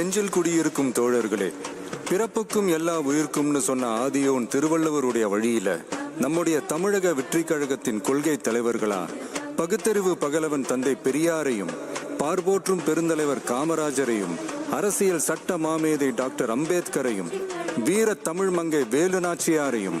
நெஞ்சில் குடியிருக்கும் தோழர்களே பிறப்புக்கும் எல்லா உயிர்க்கும்னு சொன்ன ஆதியோன் திருவள்ளுவருடைய வழியில நம்முடைய தமிழக வெற்றி கழகத்தின் கொள்கை தலைவர்களா பகுத்தறிவு பகலவன் தந்தை பெரியாரையும் பார்போற்றும் பெருந்தலைவர் காமராஜரையும் அரசியல் சட்ட மாமேதை டாக்டர் அம்பேத்கரையும் வீர தமிழ் மங்கை வேலுநாச்சியாரையும்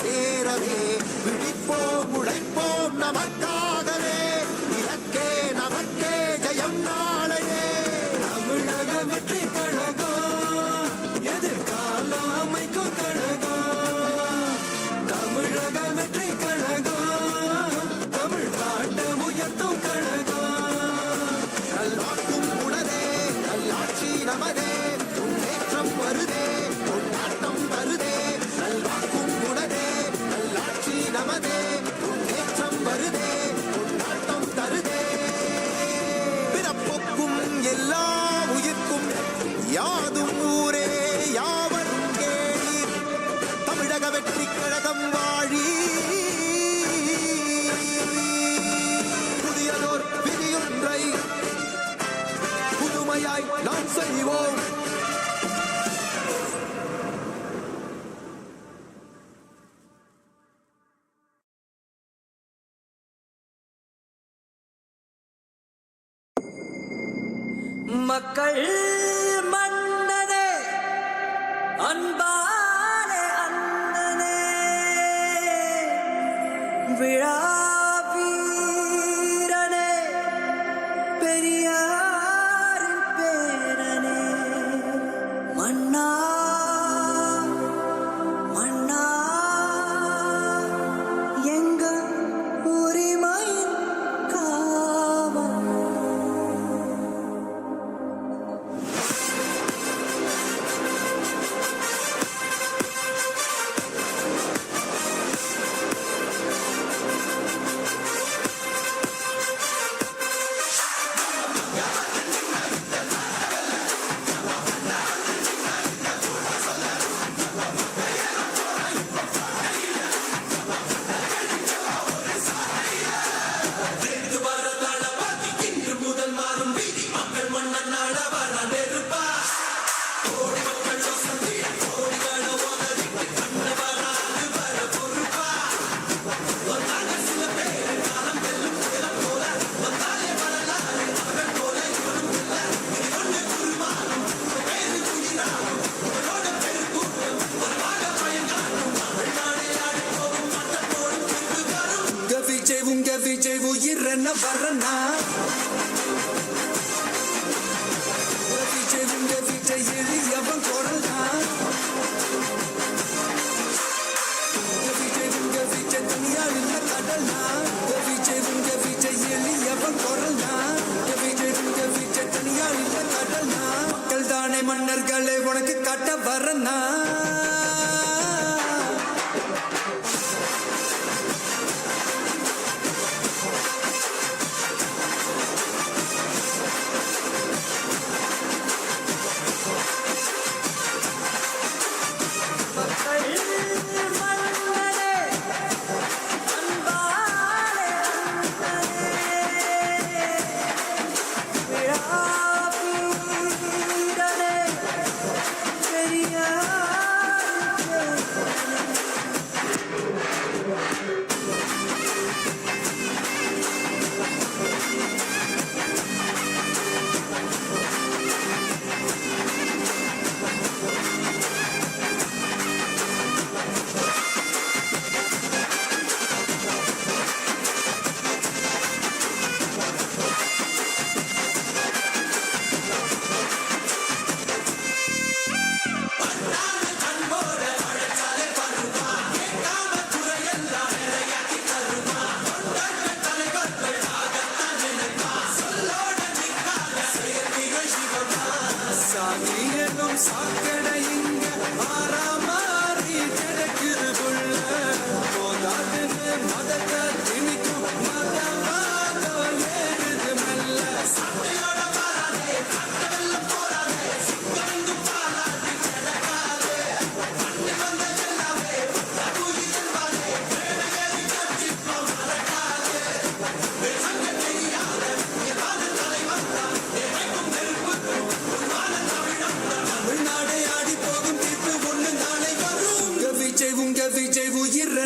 comes. வெற்றி கழகம் வாழி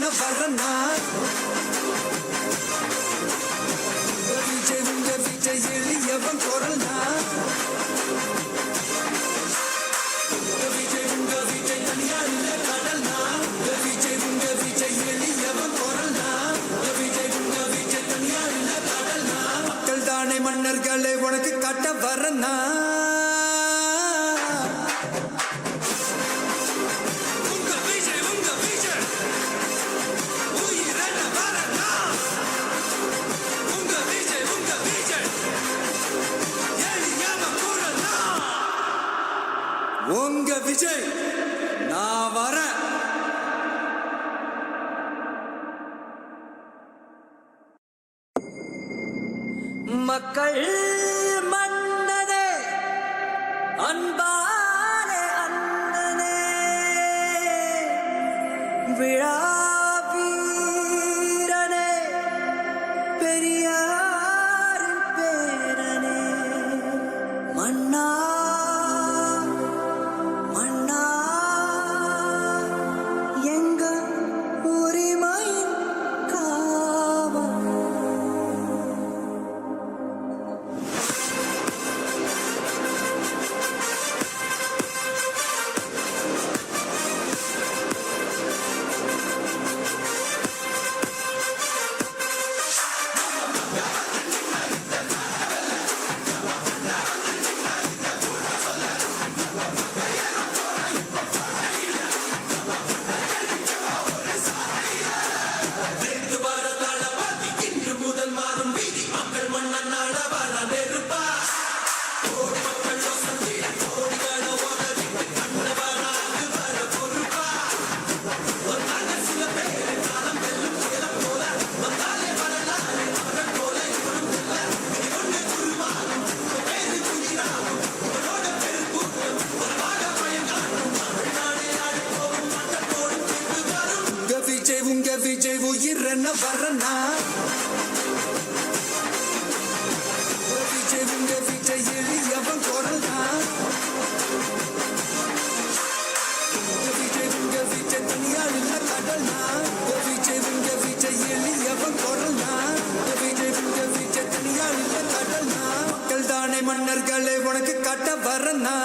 வரன வரனா விஜய் நான் வரேன். விஜய் உயிரென வரனா விஜய் உங்க விஜய் எளியவன் குரல் தான் விஜய் உங்க விஜய் தனியால் இல்ல கடல் தான் விஜய் உங்க விஜய் எளியவன் குரல் தான் விஜய் உங்க விஜய் தனியால் இல்ல கடல் தான் மக்கள் தானே மன்னர்களே உனக்கு கட்ட வரனா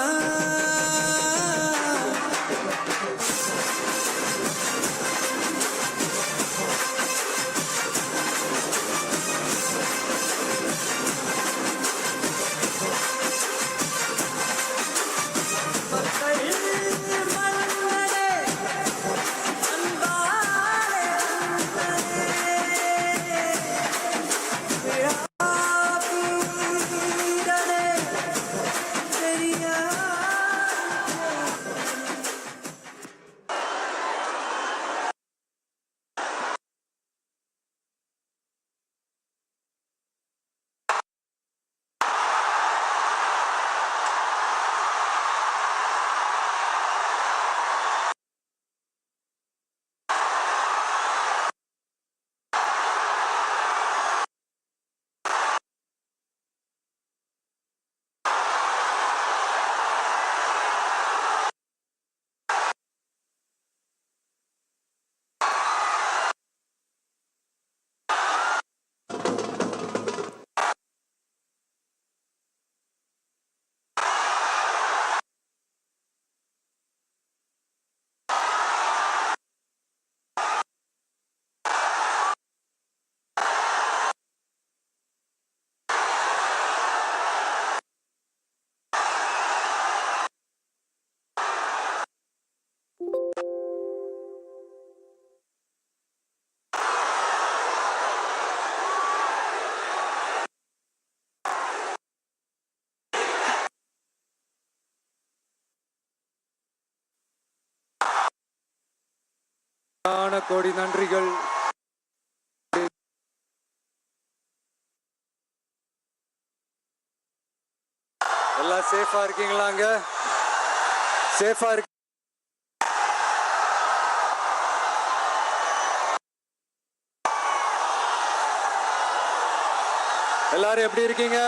ஆன கோடி நன்றிகள். எல்லாம் சேஃபா இருக்கீங்களாங்க சேஃபா இருக்கு. எல்லாரும் எப்படி இருக்கீங்க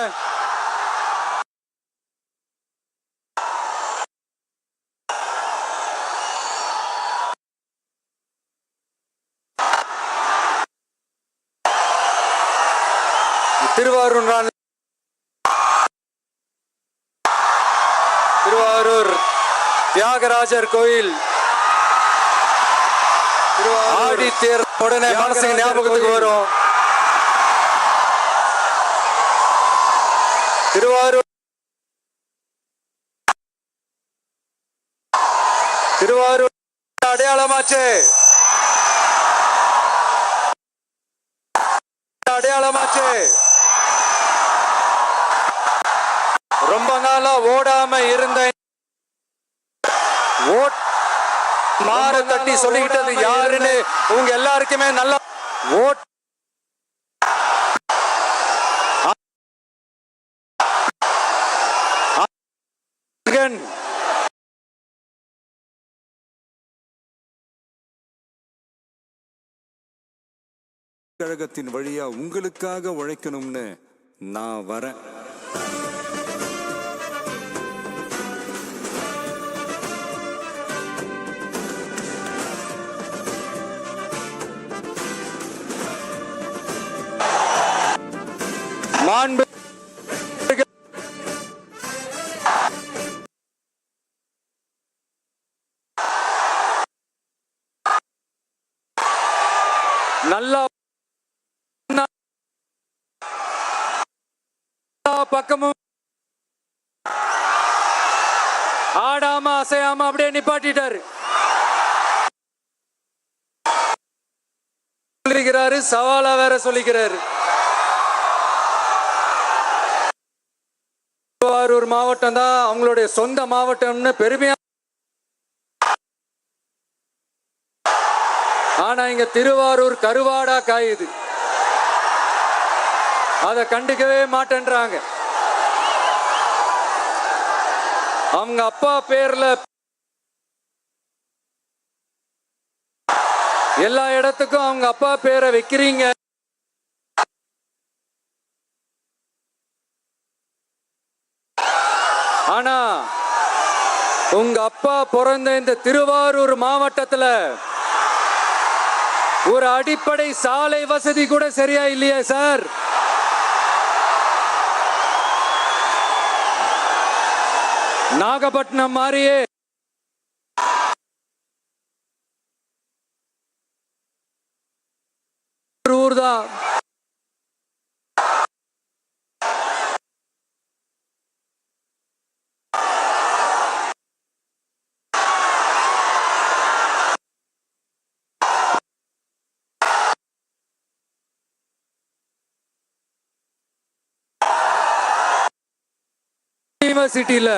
திருவாரூர் நான் திருவாரூர் தியாகராஜர் கோயில். ஆடி தேர் உடனே மனசுக்கு ஞாபகத்துக்கு வரும். திருவாரூர் திருவாரூர் அடையாளமாச்சு. அடையாளமாச்சு. ரொம்ப நாளா ஓடாம இருந்த ஓட் மாற தட்டி சொல்லிக்கிட்டது யாருன்னு உங்க எல்லாருக்குமே நல்லா ஓட் கழகத்தின் வழியா உங்களுக்காக உழைக்கணும்னு நான் வரேன். மாண்பு நல்லா பக்கமும் ஆடாம அசையாம அப்படியே நிப்பாட்டிட்டாரு. சொல்லிக்கிறாரு சவாலா வேற சொல்லிக்கிறாரு. திருவாரூர் மாவட்டம் தான் அவங்களுடைய சொந்த மாவட்டம்னு பெருமையா ஆனா இங்க திருவாரூர் கருவாடா காயுது. அத கண்டுக்கவே மாட்டேன்றாங்க. அவங்க அப்பா பேர்ல எல்லா இடத்துக்கும் அவங்க அப்பா பேரை வைக்கிறீங்க ஆனா உங்க அப்பா பிறந்த இந்த திருவாரூர் மாவட்டத்துல ஒரு அடிப்படை சாலை வசதி கூட சரியா இல்லையா சார்? நாகப்பட்டினம் மாதிரியே ஊர் தான். யூனிவர்சிட்டியில.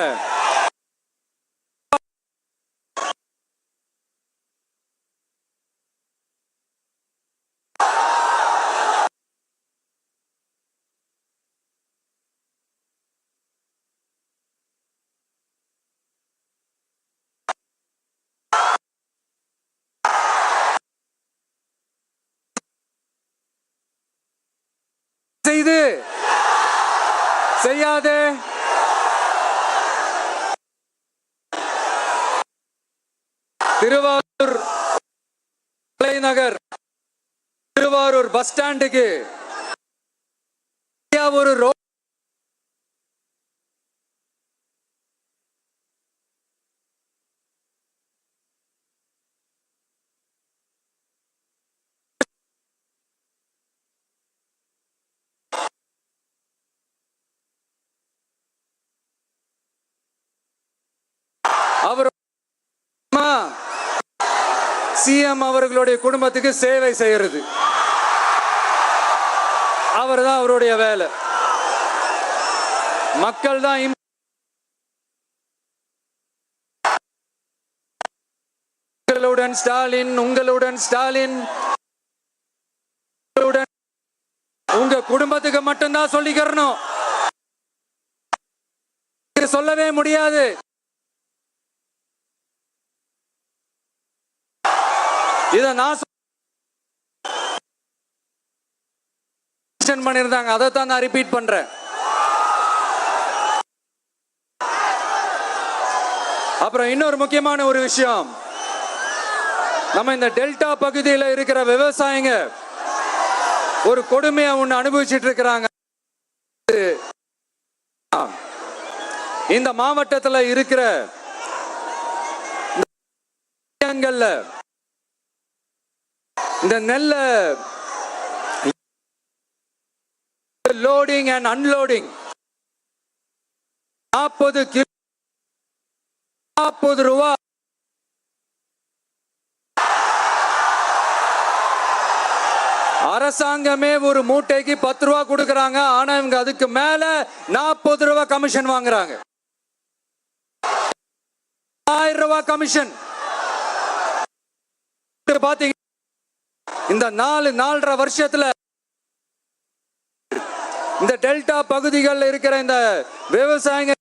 செய்து. செய்யாதே. திருவாரூர் தலைநகர் திருவாரூர் பஸ் ஸ்டாண்டுக்கு ஒரு ரோ அவர் சிஎம் அவர்களுடைய குடும்பத்துக்கு சேவை செய்யறது. அவர் தான் அவருடைய வேலை. மக்கள் தான் உங்களுடன் ஸ்டாலின் உங்களுடன் ஸ்டாலின். உங்க குடும்பத்துக்கு மட்டும்தான் சொல்லிக்கிறணும். சொல்லவே முடியாது. இத நான் பண்ணியிருந்தாங்க. அதை தான் நான் ரிப்பீட் பண்றேன். அப்புறம் இன்னொரு முக்கியமான ஒரு விஷயம். நம்ம இந்த டெல்டா பகுதியில் இருக்கிற விவசாயிங்க ஒரு கொடுமையை ஒன்று அனுபவிச்சுட்டு இருக்கிறாங்க. இந்த மாவட்டத்தில் இருக்கிற இந்த நெல்ல லோடிங் அண்ட் அன்லோடிங் நாற்பது கிலோ நாற்பது ரூபா. அரசாங்கமே ஒரு மூட்டைக்கு பத்து ரூபா கொடுக்கறாங்க. ஆனா இவங்க அதுக்கு மேல நாற்பது ரூபா கமிஷன் வாங்குறாங்க. ஆயிரம் ரூபா கமிஷன் பாத்தீங்க இந்த நாலு நாலரை வருஷத்துல இந்த டெல்டா பகுதிகளில் இருக்கிற இந்த விவசாயிங்க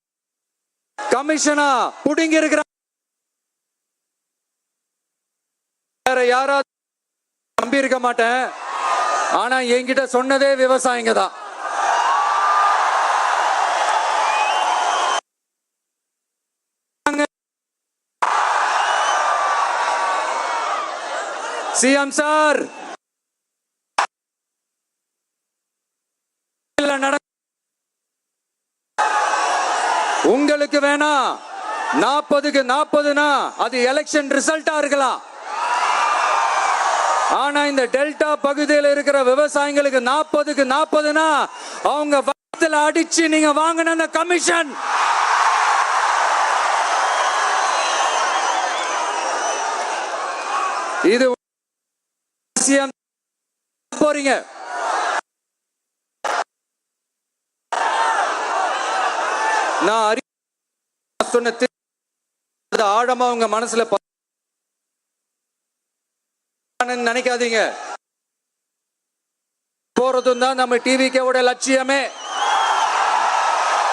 கமிஷனா புடுங்கி இருக்கிற வேற யாராவது நம்பி இருக்க மாட்டேன். ஆனா என்கிட்ட சொன்னதே விவசாயிங்க தான். CM sir. உங்களுக்கு வேணா நாற்பதுக்கு நாற்பதுனா அது எலெக்ஷன் ரிசல்ட்டா இருக்கலாம். ஆனா இந்த டெல்டா பகுதியில் இருக்கிற விவசாயிகளுக்கு நாற்பதுக்கு நாற்பதுனா அவங்க வயத்துல அடிச்சு நீங்க வாங்கின அந்த கமிஷன் இது CM போறீங்க. நான் சொன்ன ஆழமா உங்க மனசுல நினைக்காதீங்க. போறதும் தான் நம்ம டிவிக்கோட லட்சியமே.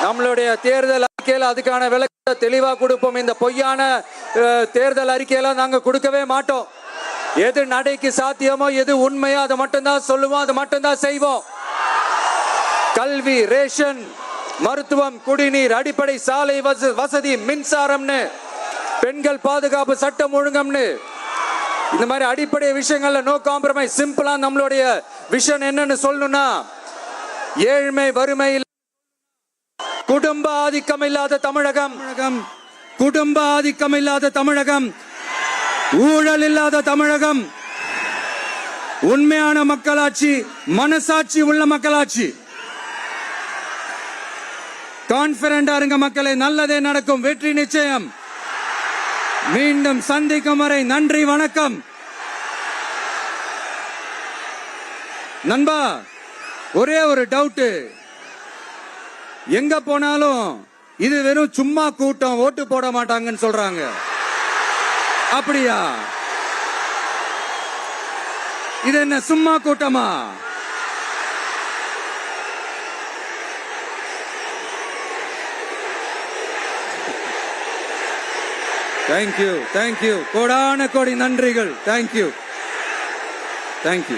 நம்மளுடைய தேர்தல் அறிக்கையில அதுக்கான விளக்கத்தை தெளிவா கொடுப்போம். இந்த பொய்யான தேர்தல் அறிக்கையெல்லாம் நாங்க கொடுக்கவே மாட்டோம். எது நடைக்கு சாத்தியமோ எது உண்மையோ அதை மட்டும்தான் சொல்லுவோம் அதை மட்டும்தான் செய்வோம். கல்வி ரேஷன் மருத்துவம் குடிநீர் அடிப்படை சாலை வச- வசதி மின்சாரம்னு பெண்கள் பாதுகாப்பு சட்டம் ஒழுங்கம்னு. இந்த மாதிரி அடிப்படை விஷயங்கள்ல நோ காம்ப்ரமைஸ் சிம்பிளா நம்மளுடைய விஷன் என்னன்னு சொல்லணும்னா ஏழ்மை வறுமை குடும்ப ஆதிக்கம் இல்லாத தமிழகம். தமிழகம். குடும்ப ஆதிக்கம் இல்லாத தமிழகம். ஊழல் இல்லாத தமிழகம். உண்மையான மக்களாட்சி மனசாட்சி உள்ள மக்களாட்சி. கான்பிடண்டா இருங்க மக்களே நல்லதே நடக்கும் வெற்றி நிச்சயம். மீண்டும் சந்திக்கும் வரை நன்றி வணக்கம். நண்பா ஒரே ஒரு டவுட் எங்க போனாலும் இது வெறும் சும்மா கூட்டம் ஓட்டு போட மாட்டாங்கன்னு சொல்றாங்க. அப்படியா? இது என்ன சும்மா கூட்டமா? தேங்க்யூ தேங்க்யூ கோடான கோடி நன்றிகள். Thank you thank you